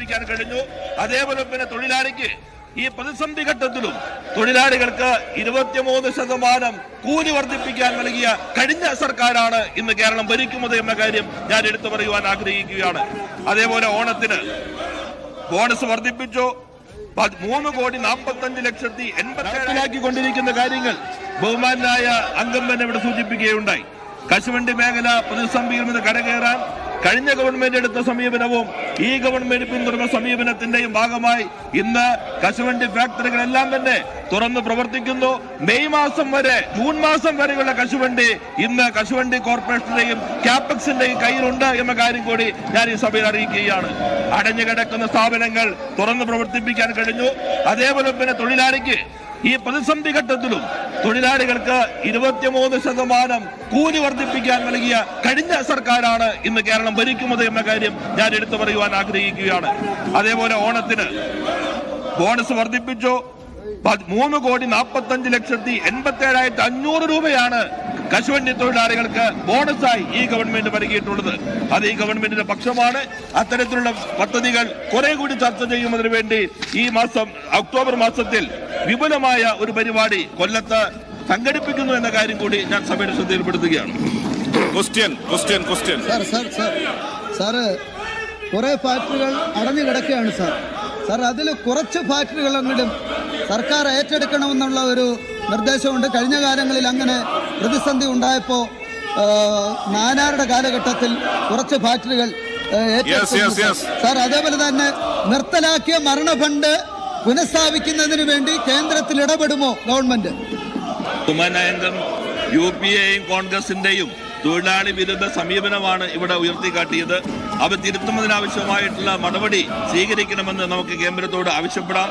വർദ്ധിപ്പിക്കാൻ കഴിഞ്ഞു. അതേപോലെ പിന്നെ തൊഴിലാളിക്ക് ഈ പ്രതിസന്ധി ഘട്ടത്തിലും തൊഴിലാളികൾക്ക് ഇരുപത്തിമൂന്ന് ശതമാനം കൂലി വർദ്ധിപ്പിക്കാൻ നൽകിയ കഴിഞ്ഞ സർക്കാരാണ് ഇന്ന് കേരളം ഭരിക്കുന്നത് എന്ന കാര്യം ഞാൻ എടുത്തു പറയുവാൻ ആഗ്രഹിക്കുകയാണ്. അതേപോലെ ഓണത്തിന് ബോണസ് വർദ്ധിപ്പിച്ചു. മൂന്ന് കോടി നാൽപ്പത്തഞ്ച് ലക്ഷത്തി എൺപത്തി കൊണ്ടിരിക്കുന്ന കാര്യങ്ങൾ ബഹുമാനായ അംഗം തന്നെ ഇവിടെ സൂചിപ്പിക്കുകയുണ്ടായി. കശുവണ്ടി മേഖല പ്രതിസന്ധിയിൽ നിന്ന് കരകയറാൻ കഴിഞ്ഞ ഗവൺമെന്റ് എടുത്ത സമീപനവും ഈ ഗവൺമെന്റ് പിന്തുടർന്ന സമീപനത്തിന്റെയും ഭാഗമായി ഇന്ന് കശുവണ്ടി ഫാക്ടറികളെല്ലാം തന്നെ തുറന്ന് പ്രവർത്തിക്കുന്നു. മെയ് മാസം വരെ ജൂൺ മാസം വരെയുള്ള കശുവണ്ടി ഇന്ന് കശുവണ്ടി കോർപ്പറേഷന്റെയും ക്യാപക്സിന്റെയും കയ്യിലുണ്ട് എന്ന കാര്യം കൂടി ഞാൻ ഈ സഭയിൽ അറിയിക്കുകയാണ്. അടഞ്ഞു കിടക്കുന്ന സ്ഥാപനങ്ങൾ തുറന്ന് പ്രവർത്തിപ്പിക്കാൻ കഴിഞ്ഞു. അതേപോലെ തന്നെ തൊഴിലാളിക്ക് ഈ പ്രതിസന്ധി ഘട്ടത്തിലും തൊഴിലാളികൾക്ക് ഇരുപത്തിമൂന്ന് ശതമാനം കൂലി വർദ്ധിപ്പിക്കാൻ നൽകിയ കഴിഞ്ഞ സർക്കാരാണ് ഇന്ന് കേരളം ഭരിക്കുന്നത് എന്ന കാര്യം ഞാൻ എടുത്തു പറയുവാൻ ആഗ്രഹിക്കുകയാണ്. അതേപോലെ ഓണത്തിന് ബോണസ് വർദ്ധിപ്പിച്ചു. മൂന്ന് കോടി നാൽപ്പത്തഞ്ച് ലക്ഷത്തി എൺപത്തി ഏഴായിരത്തി അഞ്ഞൂറ് രൂപയാണ് കശുവണ്ടി തൊഴിലാളികൾക്ക് ബോണസായി ഈ ഗവൺമെന്റ് നൽകിയിട്ടുള്ളത്. അത് ഈ ഗവൺമെന്റിന്റെ പക്ഷമാണ്. അത്തരത്തിലുള്ള പദ്ധതികൾ കുറെ കൂടി ചർച്ച ചെയ്യുന്നതിന് വേണ്ടി ഈ മാസം ഒക്ടോബർ മാസത്തിൽ വിപുലമായ ഒരു പരിപാടി കൊല്ലത്ത് സംഘടിപ്പിക്കുന്നു എന്ന കാര്യം കൂടി ഞാൻ സഭയുടെ ശ്രദ്ധയിൽപ്പെടുത്തുകയാണ്. Question question question sir sir sir. Sir കുറേ ഫാക്ടറികൾ അടഞ്ഞു കിടക്കുകയാണ് സാർ. സാർ അതിൽ കുറച്ച് ഫാക്ടറികളെങ്കിലും സർക്കാർ ഏറ്റെടുക്കണമെന്നുള്ള ഒരു നിർദ്ദേശമുണ്ട്. കഴിഞ്ഞ കാലങ്ങളിൽ അങ്ങനെ പ്രതിസന്ധി ഉണ്ടായപ്പോൾ നാനാരുടെ കാലഘട്ടത്തിൽ കുറച്ച് ഫാക്ടറികൾ ഏറ്റെടുത്തു. സാർ. അതേപോലെ തന്നെ നിർത്തലാക്കിയ മരണ ഫണ്ട് പുനഃസ്ഥാപിക്കുന്നതിന് വേണ്ടി കേന്ദ്രത്തിൽ ഇടപെടുമോ ഗവൺമെന്റ്? ബഹുമാനായംഗം യു പി എയും കോൺഗ്രസിന്റെയും തൊഴിലാളി വിരുദ്ധ സമീപനമാണ് ഇവിടെ ഉയർത്തിക്കാട്ടിയത്. അവ തിരുത്തുന്നതിനാവശ്യമായിട്ടുള്ള നടപടി സ്വീകരിക്കണമെന്ന് നമുക്ക് കേന്ദ്രത്തോട് ആവശ്യപ്പെടാം.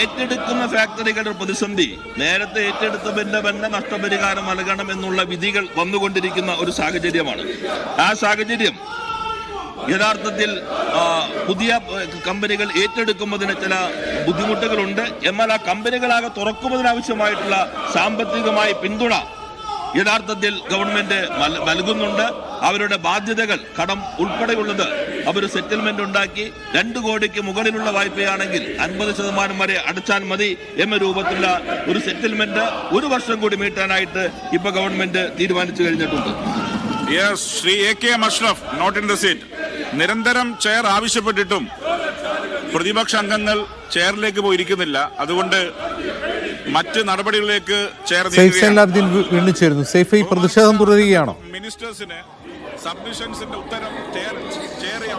ഏറ്റെടുക്കുന്ന ഫാക്ടറികളുടെ പ്രതിസന്ധി നേരത്തെ ഏറ്റെടുത്തവന്റെ തന്നെ നഷ്ടപരിഹാരം നൽകണം എന്നുള്ള വിധികൾ വന്നുകൊണ്ടിരിക്കുന്ന ഒരു സാഹചര്യമാണ്. ആ സാഹചര്യം യഥാർത്ഥത്തിൽ പുതിയ കമ്പനികൾ ഏറ്റെടുക്കുന്നതിന് ചില ബുദ്ധിമുട്ടുകളുണ്ട്. എന്നാൽ ആ കമ്പനികളാകെ തുറക്കുന്നതിനാവശ്യമായിട്ടുള്ള സാമ്പത്തികമായ പിന്തുണ യഥാർത്ഥത്തിൽ ഗവൺമെന്റ് നൽകുന്നുണ്ട്. അവരുടെ ബാധ്യതകൾ കടം ഉൾപ്പെടെയുള്ളത് അവർ സെറ്റിൽമെന്റ് ഉണ്ടാക്കി. രണ്ട് കോടിക്ക് മുകളിലുള്ള വായ്പയാണെങ്കിൽ അൻപത് ശതമാനം വരെ അടച്ചാൽ മതി എന്ന രൂപത്തിലുള്ള ഒരു സെറ്റിൽമെന്റ് ഒരു വർഷം കൂടി മീട്ടാനായിട്ട് ഇപ്പൊ ഗവൺമെന്റ് തീരുമാനിച്ചു കഴിഞ്ഞിട്ടുണ്ട്. Shri A K Ashraf not in the seat നിരന്തരം ചെയർ ആവശ്യപ്പെട്ടിട്ടും പ്രതിപക്ഷ അംഗങ്ങൾ ചെയറിലേക്ക് പോയിരിക്കുന്നില്ല. അതുകൊണ്ട് മറ്റ് നടപടികളിലേക്ക് ചെയർ വീണ്ടും ചേരുന്നു. ഈ പ്രതിഷേധം തുടരുകയാണോ? മിനിസ്റ്റേഴ്സിന് സബ്മിഷൻസിന്റെ ഉത്തരം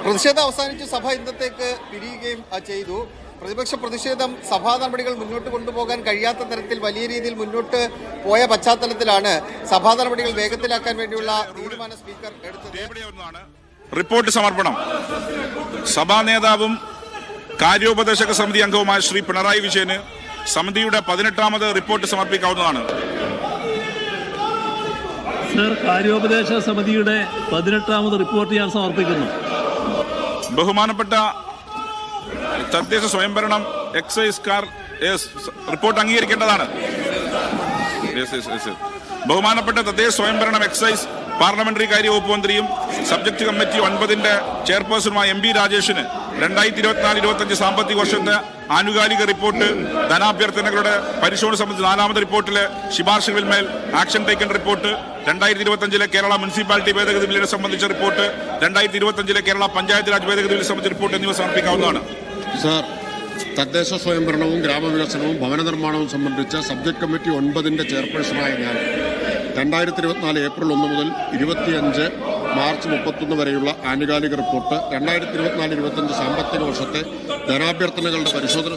പ്രതിഷേധം അവസാനിച്ച് സഭ ഇന്നത്തേക്ക് പിരിയുകയും ചെയ്തു. പ്രതിപക്ഷ പ്രതിഷേധം സഭാ നടപടികൾ മുന്നോട്ട് കൊണ്ടുപോകാൻ കഴിയാത്ത തരത്തിൽ വലിയ രീതിയിൽ മുന്നോട്ട് പോയ പശ്ചാത്തലത്തിലാണ് സഭാ നടപടികൾ വേഗത്തിലാക്കാൻ വേണ്ടിയുള്ള തീരുമാനം സ്പീക്കർ എടുത്തത്. റിപ്പോർട്ട് സമർപ്പണം. സഭാ നേതാവും കാര്യോപദേശക സമിതി അംഗവുമായ ശ്രീ പിണറായി വിജയന് സമിതിയുടെ പതിനെട്ടാമത് റിപ്പോർട്ട് സമർപ്പിക്കാവുന്നതാണ്. സർ കാര്യോപദേശ സമിതിയുടെ പതിനെട്ടാമത് റിപ്പോർട്ട് ഞാൻ സമർപ്പിക്കുന്നു. ബഹുമാനപ്പെട്ട തദ്ദേശ സ്വയംഭരണം എക്സൈസ് കാർ റിപ്പോർട്ട് അംഗീകരിക്കേണ്ടതാണ്. ബഹുമാനപ്പെട്ട തദ്ദേശ സ്വയംഭരണം എക്സൈസ് പാർലമെന്ററി കാര്യ വകുപ്പ് മന്ത്രിയും സബ്ജക്ട് കമ്മിറ്റി ഒൻപതിന്റെ ചെയർപേഴ്സണുമായ എം പി രാജേഷിന് രണ്ടായിരത്തി ഇരുപത്തിനാല് ഇരുപത്തഞ്ച് സാമ്പത്തിക വർഷത്തെ ആനുകാലിക റിപ്പോർട്ട് ധനാഭ്യർത്ഥനകളുടെ പരിശോധന സംബന്ധിച്ച് നാലാമത് റിപ്പോർട്ടിലെ ശുപാർശകളിന്മേൽ ആക്ഷൻ ടേക്കൺ റിപ്പോർട്ട് രണ്ടായിരത്തി ഇരുപത്തഞ്ചിലെ കേരള മുനിസിപ്പാലിറ്റി ഭേദഗതി ബില്ലിനെ സംബന്ധിച്ച റിപ്പോർട്ട് രണ്ടായിരത്തി ഇരുപത്തഞ്ചിലെ കേരള പഞ്ചായത്ത് രാജ് ഭേദഗതി ബില്ലിനെ സംബന്ധിച്ച റിപ്പോർട്ട് എന്നിവ സമർപ്പിക്കാവുന്നതാണ്. തദ്ദേശ സ്വയംഭരണവും ഗ്രാമവികസനവും ഭവന നിർമ്മാണവും സംബന്ധിച്ച സബ്ജക്ട് കമ്മിറ്റി ഒൻപതിന്റെ ചെയർപേഴ്സണായ ഞാൻ രണ്ടായിരത്തി ഇരുപത്തിനാല് ഏപ്രിൽ ഒന്ന് മുതൽ ഇരുപത്തിയഞ്ച് മാർച്ച് മുപ്പത്തൊന്ന് വരെയുള്ള ആനുകാലിക റിപ്പോർട്ട് രണ്ടായിരത്തി ഇരുപത്തിനാല് ഇരുപത്തഞ്ച് സാമ്പത്തിക വർഷത്തെ ധനാഭ്യർത്ഥനകളുടെ പരിശോധന